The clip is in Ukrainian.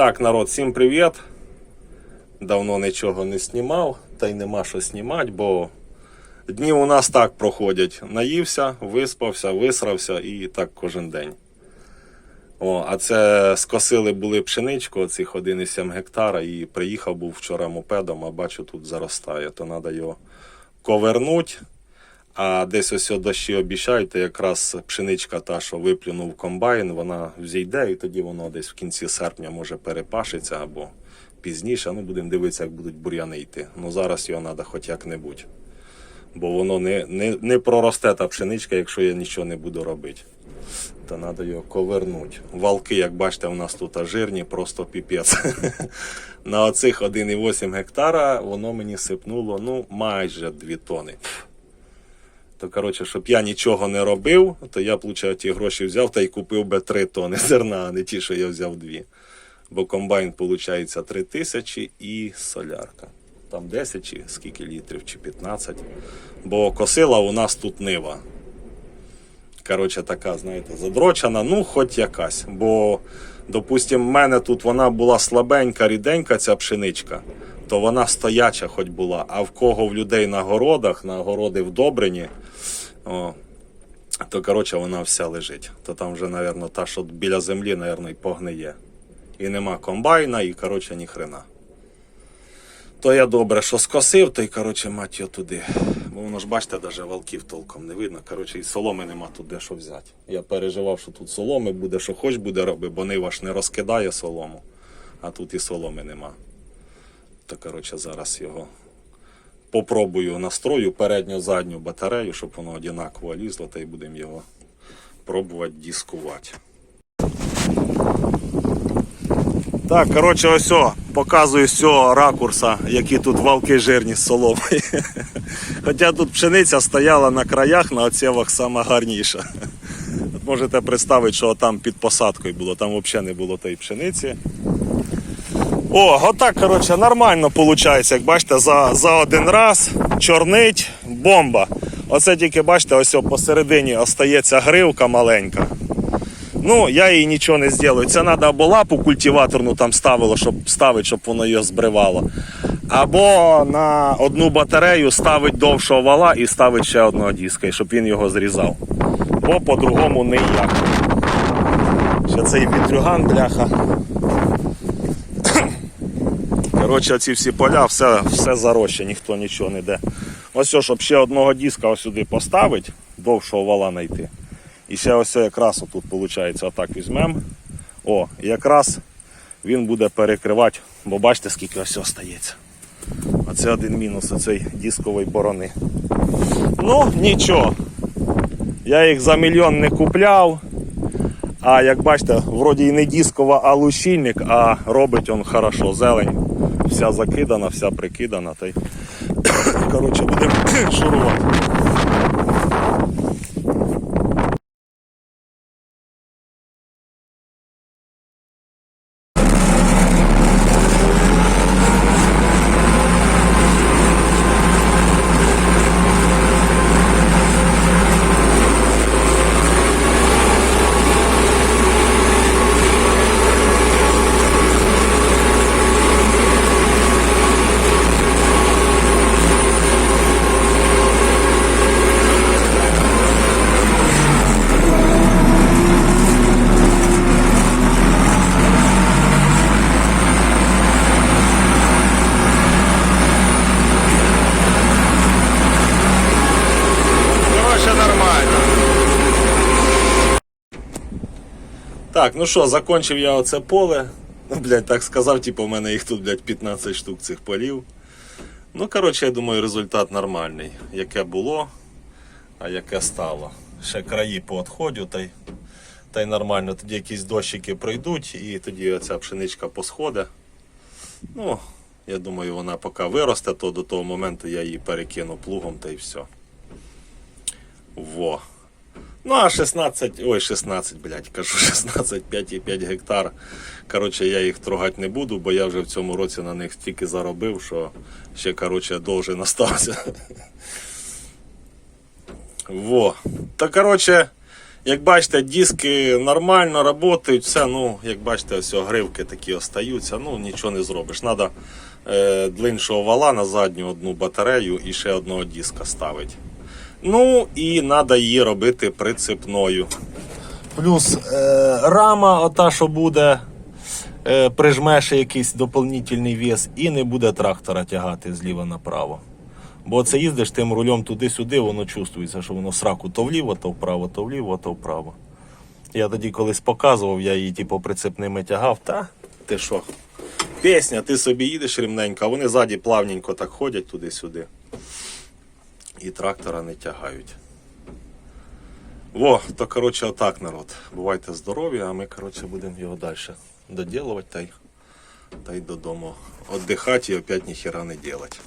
Так, народ, всім привіт. Давно нічого не знімав, та й нема що знімати, бо дні у нас так проходять. Наївся, виспався, висрався і так кожен день. О, а це скосили були пшеничку, оцих 1,7 гектара, і приїхав був вчора мопедом, а бачу, тут заростає. То треба його ковернути. А десь ось дощі обіцяють, то якраз пшеничка та, що виплюнув комбайн, вона взійде, і тоді воно десь в кінці серпня може перепашиться або пізніше. Ну, будемо дивитися, як будуть бур'яни йти. Ну зараз його треба хоч як-небудь. Бо воно не, не, не проросте та пшеничка, якщо я нічого не буду робити. Та треба його ковернути. Валки, як бачите, у нас тут жирні, просто піпець. На оцих 1,8 гектара воно мені сипнуло ну, майже 2 тони. То, коротше, щоб я нічого не робив, то я, виходить, ті гроші взяв та й купив би 3 тони зерна, а не ті, що я взяв 2. Бо комбайн, виходить, 3 тисячі і солярка. Там 10 чи скільки літрів, чи 15. Бо косила у нас тут нива. Коротше, така, знаєте, задрочена, ну, хоч якась. Бо, допустим, в мене тут вона була слабенька, ріденька, ця пшеничка, то вона стояча хоч була. А в кого в людей на городах, на городи вдобрені, о, то коротше, вона вся лежить. То там вже, мабуть, та, що біля землі, мабуть, і погниє. І нема комбайна, і коротше, ні хрена. То я добре, що скосив, то й коротше, мать його туди. Бо воно ж бачите, навіть валків толком не видно. Коротше, і соломи нема тут де що взяти. Я переживав, що тут соломи буде, що хоч буде робити, бо нива ж не розкидає солому, а тут і соломи нема. То коротше, зараз його попробую настрою передню задню батарею, щоб воно однаково лізло, та й будемо його пробувати дискувати. Так, коротше, ось о, показую з цього ракурса, які тут валки жирні з соломою. Хоча тут пшениця стояла на краях, на оцєвах сама гарніша. Можете представити, що там під посадкою було, там взагалі не було тієї пшениці. О, отак, коротше, нормально виходить, як бачите, за, за один раз чорнить бомба. Оце тільки бачите, ось посередині остається гривка маленька. Ну, я їй нічого не зроблю. Це треба або лапу культиваторну там ставило, щоб ставити, щоб воно її збривало. Або на одну батарею ставить довшого вала і ставить ще одного диска, щоб він його зрізав. Бо по-другому ніяк. Ще цей вітрюган, бляха. Коротше, ці всі поля, все, все зароща, ніхто нічого не йде. Ось, о, щоб ще одного диска сюди поставити, довшого вала знайти. І ще ось якраз отут виходить, отак візьмемо. О, і якраз він буде перекривати, бо бачите, скільки ось остається. Оце один мінус оцей дискової борони. Ну, нічого. Я їх за мільйон не купляв. А як бачите, вроді і не дискова, а лущильник, а робить він хорошо. Зелень вся закидана, вся прикидана. Та й... Коротше, будемо шурувати. Короче, нормально. Так, ну що, закончив я оце поле. Ну, блядь, так сказав, типу, у мене їх тут, блядь, 15 штук цих полів. Ну, коротше, я думаю, результат нормальний. Яке було, а яке стало. Ще краї поотходю, та й, та й нормально. Тоді якісь дощики пройдуть і тоді оця пшеничка посходить. Ну, я думаю, вона поки виросте, то до того моменту я її перекину плугом та й все. Во. Ну, а 16, ой, 16, блядь, кажу, 16, 5,5 гектар. Коротше, я їх трогати не буду, бо я вже в цьому році на них стільки заробив, що ще, коротше, довжий остався. Во. Та коротше, Як бачите, диски нормально працюють, все, ну, як бачите, ось гривки такі остаються, ну нічого не зробиш. Треба е, длиншого вала на задню одну батарею і ще одного диска ставити. Ну і треба її робити прицепною. Плюс е, рама, ота, що буде, е, прижмеш якийсь доповнительний вес і не буде трактора тягати зліва направо. Бо це їздиш тим рулем туди-сюди, воно чувствується, що воно сраку то вліво, то вправо, то вліво, то вправо. Я тоді колись показував, я її типу прицепними тягав, та ти що? Пісня, ти собі їдеш рівненько, а вони ззаді плавненько так ходять туди-сюди. І трактора не тягають. Во, то коротше отак народ. Бувайте здорові, а ми коротше будемо його далі доділувати та й, та й додому. Отдихати і опять ніхіра не делать.